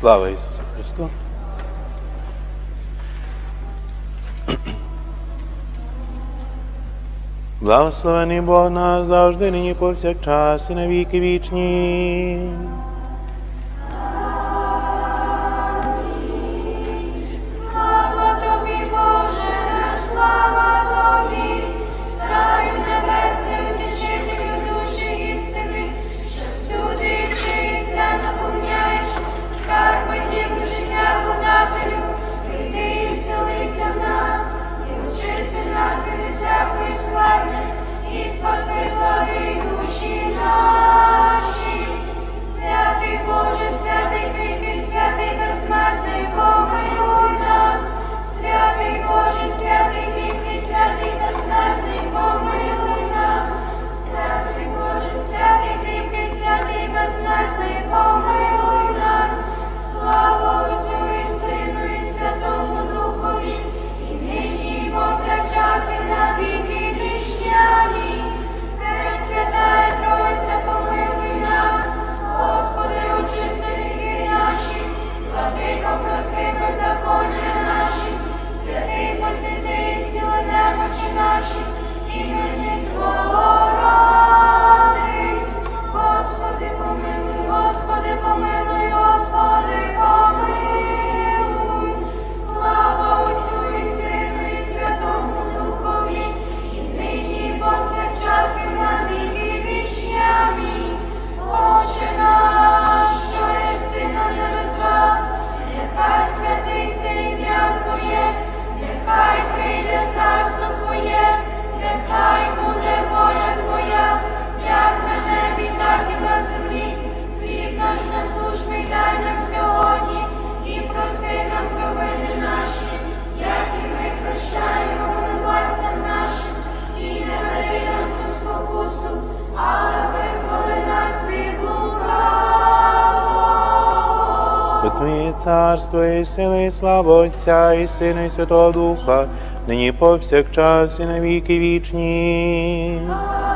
Слава Ісусу Христу! Благословений Бог нас завжди, нині повсякчас, і на віки вічні. податків на землі, хліб наш насушний дай нам сьогодні і прости нам провини наші, як і ми прощаємо винуватцям нашим, і не веди нас у спокусу, але визволи нас від лукавого. Твоє царство і сили, і слава Отця, і Сина, і Святого Духа, нині повсякчас, і навіки вічні. Амінь.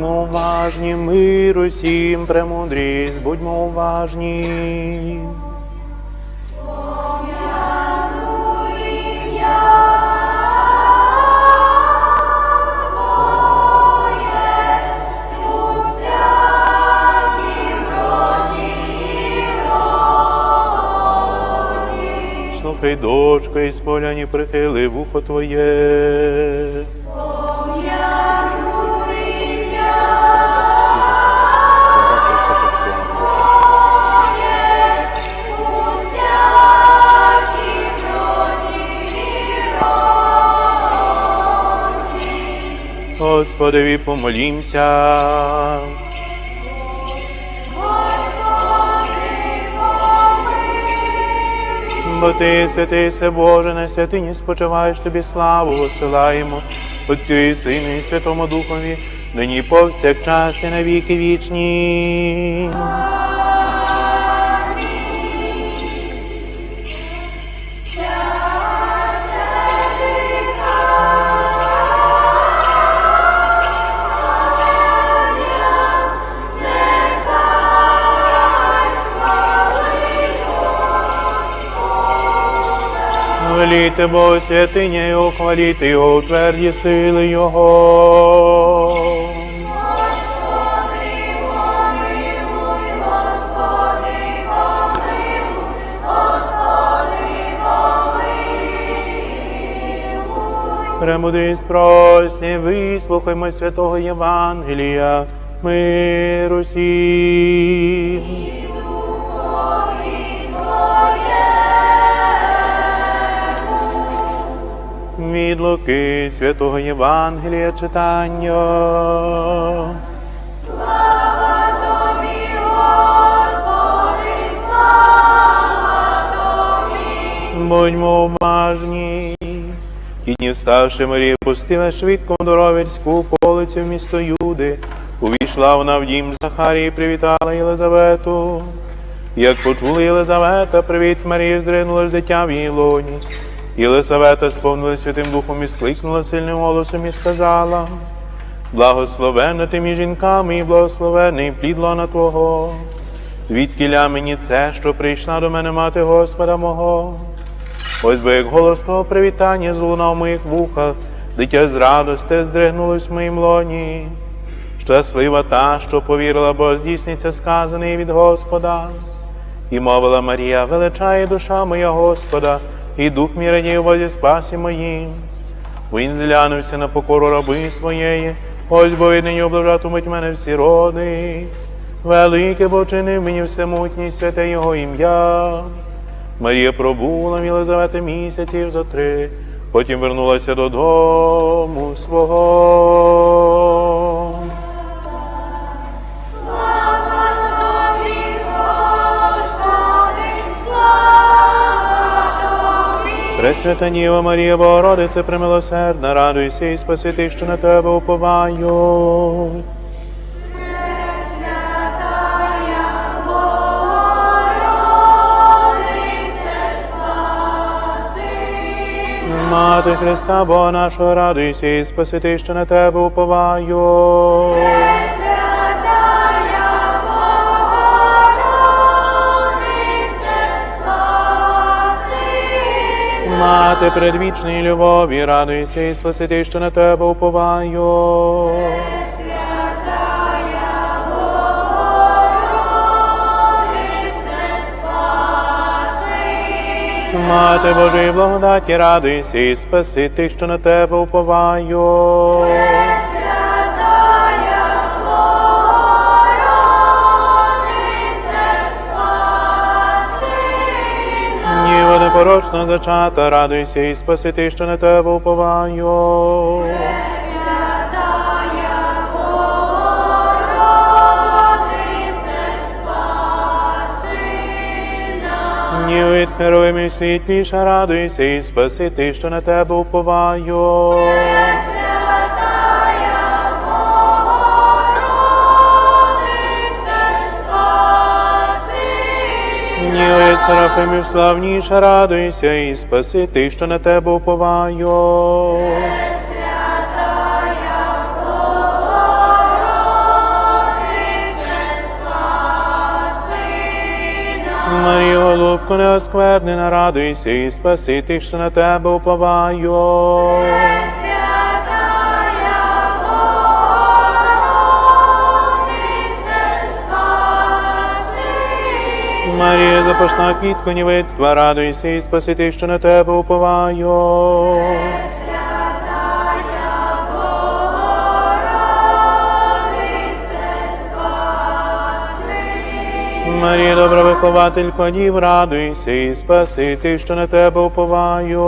Будьмо уважні, мир усім премудрість, будьмо уважні. Слухай, дочко, і з поля не прихили вухо твоє. Господові помолімся. Бо ти, святий, се Боже, на святині спочиваєш тобі славу, посилаємо Отцю і Сину, і Святому Духові, нині повсякчас, і навіки вічні. Хваліте Бога святиня Його, хваліте Його у тверді сили Його. Господи, помилуй, Господи, помилуй, Господи, вислухаймо святого Євангелія, миру всім. Від Луки святого Євангелія читання. Слава Тобі, Господи, слава Тобі. Будьмо уважні. Ті дні вставши Марія пустила швидко Доровірську околицю в місто Юди. Увійшла вона в дім Захарії і привітала Єлизавету. Як почула Єлизавета, привіт Марії, зринула ж дитя в її лоні. Єлисавета сповнила Святим Духом і скликнула сильним голосом і сказала: Благословенна ти між жінками, і благословений плід лона Твого. Звідкіля мені це, що прийшла до мене мати Господа мого. Ось би як голос твого привітання злунав в моїх вухах, дитя з радости здригнулось в моїм лоні. Щаслива та, що повірила, бо здійсниться сказаний від Господа. І мовила Марія, величає душа моя Господа, і дух мій радіє возі спасі моїм. Він зглянувся на покору раби своєї, ось бо нині облажатимуть мене всі роди. Велике бо чинив мені всемутній святе Його ім'я. Марія пробула в Єлизавети місяців за три, потім вернулася додому свого. Пресвята Діва Марія, Богородице, примилосердна, радуйся і спаси що на тебе уповаю. Пресвятая Богородице, спаси. Мати Христа, Бога нашого, радуйся і спаси що на тебе уповаю. Мати предвічної любові, радуйся і спасити, що на тебе уповаю. Мати Божої благодаті, радуйся і спаси тих, що на тебе уповаю. Ніво непорочно зачата, радуйся і спаси ти, що на тебе уповаю. Ні від героїв і світліша, радуйся і спаси ти, що на тебе уповаю. Пресвятая Ні від серафимів славніша, радуйся і спаси тих, що на тебе уповаю. Нас. Марія, голубко неосквернена, радуйся і спаси тих, що на тебе уповаю. Марія, запашна квітко нівецтва, радуйся і спаси тих, що на тебе уповаю. Марія, добра вихователько дів, радуйся і спаси тих, що на тебе уповаю.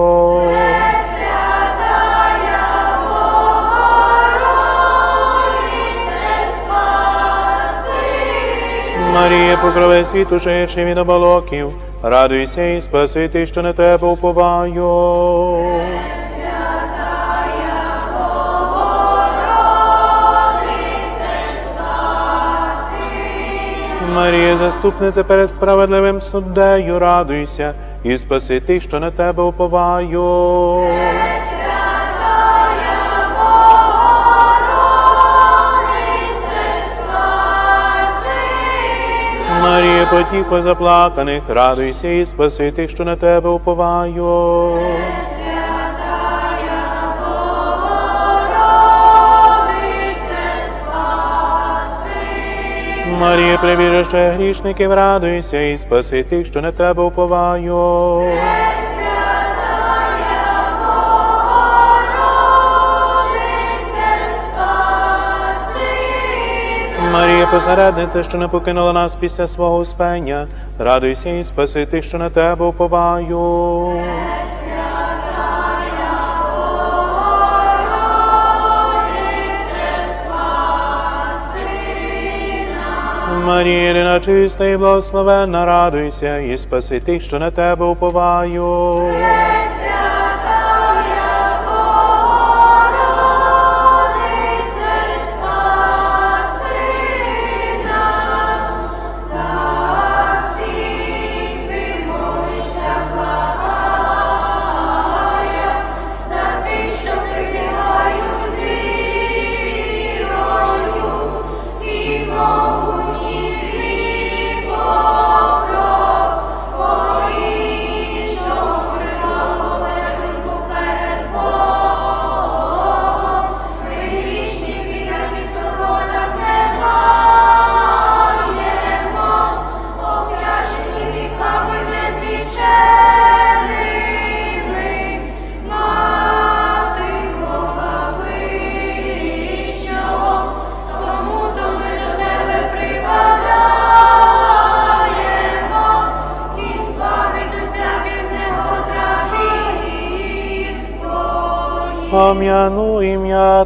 Марія, покрове світу, ширший від оболоків, Радуйся і спаси ти, що на тебе уповаю. Марія, заступниця перед справедливим суддею, радуйся і спаси тих, що на тебе уповаю. Марія, потіхо заплаканих, радуйся і спаси тих, що на тебе уповаю. Марія, прибіжище грішників, радуйся і спаси тих, що на тебе уповаю. Посередниця, що не покинула нас після свого успення, радуйся і спаси тих, що на тебе уповаю. Марія, Ірина, чиста і благословенна, радуйся і спаси тих, що на тебе уповаю.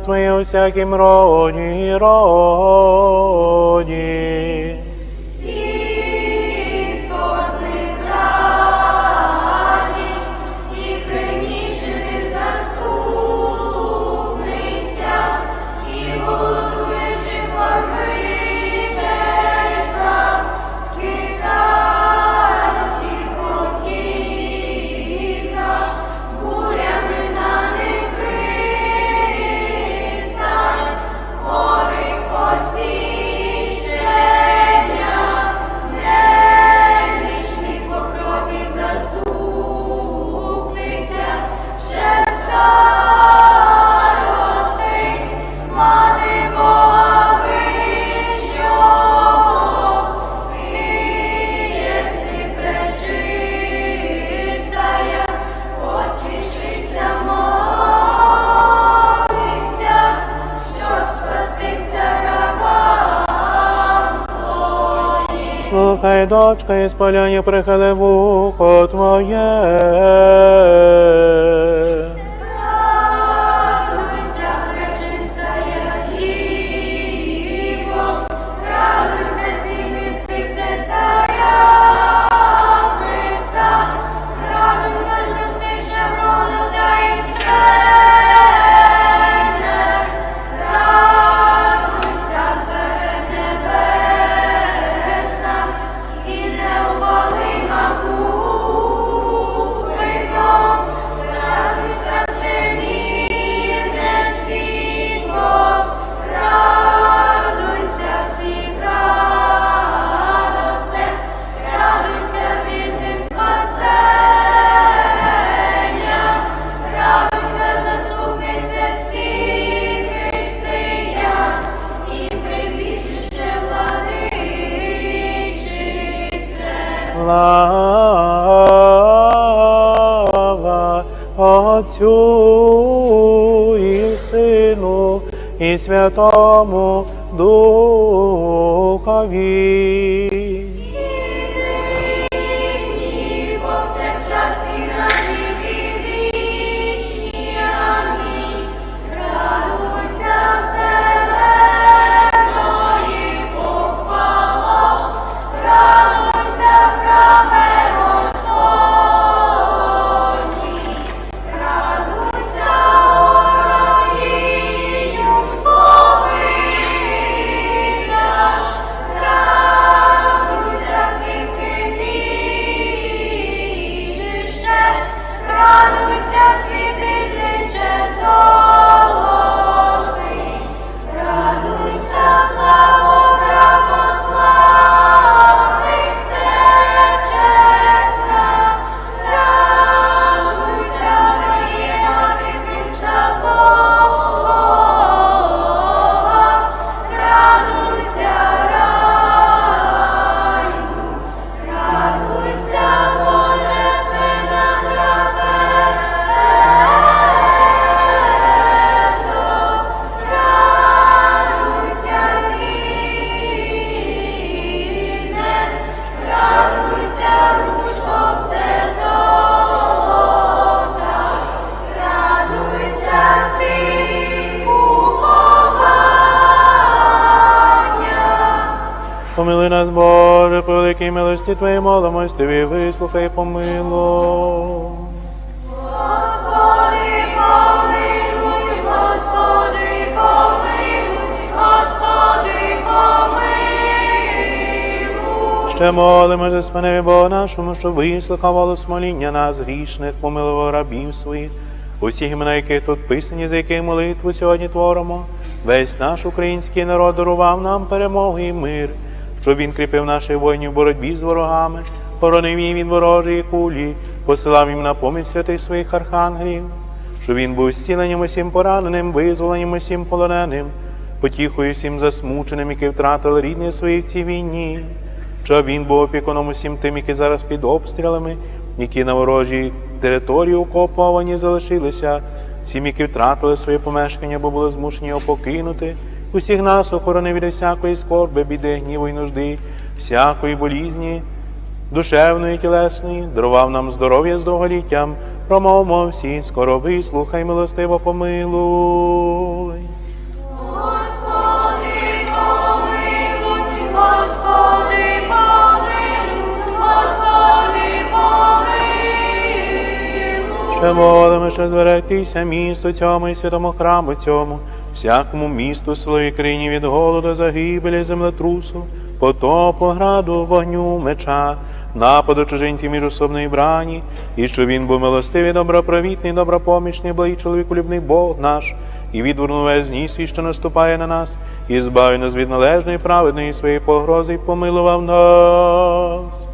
Ім'я всяким роні, роді твоїм. Слухай, дочка, і спаляння прихили вухо Твоє. І Святому Духові. Великій милості Твоєї молимось Тобі, вислухай, помилуй. Господи, помилуй, Господи, помилуй, Господи, помилуй. Ще молимо за спиневі Бога нашому, що вислухав голос моління нас, грішних, помилував рабів своїх, усіх імена, яких тут писані, за яких молитву сьогодні творимо. Весь наш український народ дарував нам перемогу і мир, щоб він кріпив наших воїнів в боротьбі з ворогами, боронив їм від ворожої кулі, посилав їм на поміч святих своїх архангелів, щоб він був зціленням усім пораненим, визволенням усім полоненим, потіхою всім засмученим, які втратили рідних своїх в цій війні щоб він був опікуном усім тим, які зараз під обстрілами, які на ворожій території окуповані залишилися, всім, які втратили своє помешкання, бо були змушені його покинути. Усіх нас охорони від всякої скорби, біди, гніву й нужди, всякої болізні, душевної, і тілесної, дарував нам здоров'я з довголіттям, промовмо всі, скоро вислухай, милостиво помилуй. Господи, помилуй, Господи, помилуй, Господи, помилуй. Ще молимо, що зверайтеся місту цьому і святому храму цьому, всякому місту, і країні від голоду, загибелі, землетрусу, потопу, граду, вогню, меча, нападу чужинців міжособної брані, і що він був милостивий, добропровітний, добропомічний, благий чоловіколюбний Бог наш, і відвернув весь зніс, що наступає на нас, і збавив нас від належної праведної своєї погрози, і помилував нас.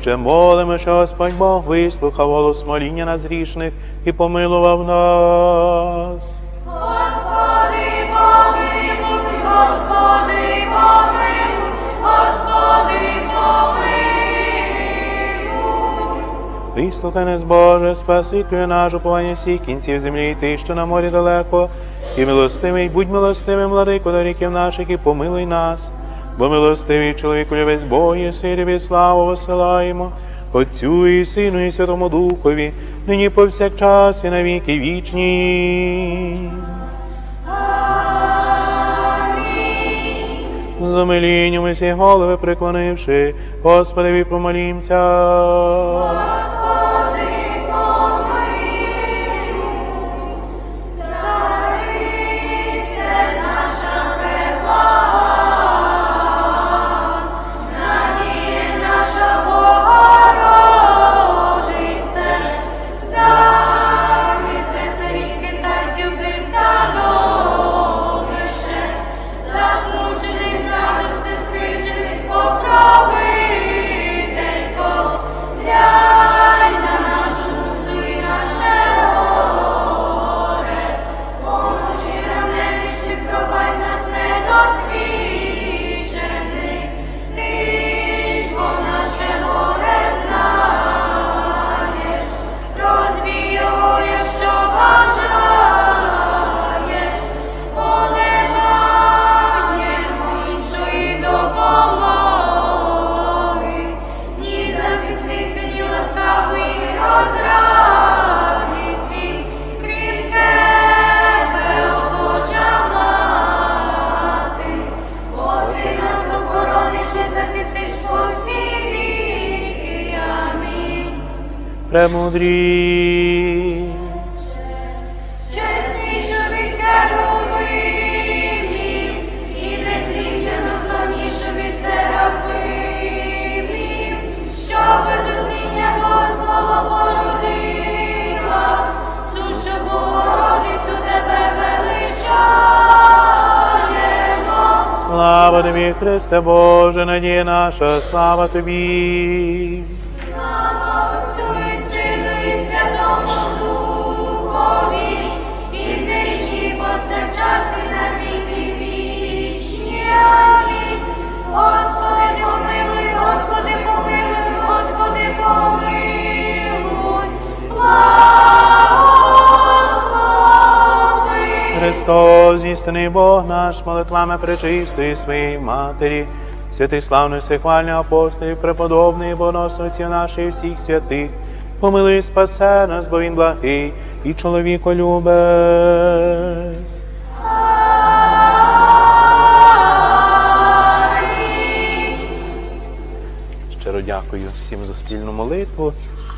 Ще молимо, що Господь Бог вислухав голос моління нас грішних і помилував нас. Господи, помилуй, Господи, помилуй, Господи, помилуй. Вислухай нас, Боже, спасителю наш, уповання всіх кінців землі, і ти, що на морі далеко, і милостивий, будь милостивим, владико до ріків наших, і помилуй нас, бо милостивий чоловіку Бог, і сиріві славу посилаємо, Отцю і Сину, і Святому Духові, нині повсякчас і навіки вічні. Амінь. З умилінням усі голови приклонивши, Господеві помолімся. Господи, Премудрі. Чесніше від керувимів і незрівняно сонніше від серафимів, що без одміння Богослова породила, сушу Богородицю тебе величаємо. Слава тобі, Христе Боже, надія наша, слава тобі. Господи, помилуй, Господи, помилуй, Господи, помилуй, благослови. Христос, істинний Бог наш, молитвами причистий своїй матері. Святий славний всехвальний апостолів, преподобний боносовці наші всіх святих, помилуй, спасе нас, бо він благий і чоловіколюбець. Дякую всім за спільну молитву.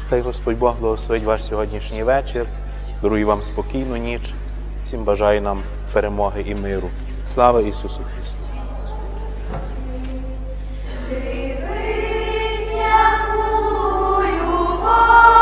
Хай Господь Бог благословить ваш сьогоднішній вечір. Дарує вам спокійну ніч. Всім бажаю нам перемоги і миру. Слава Ісусу Христу! Ти яку любов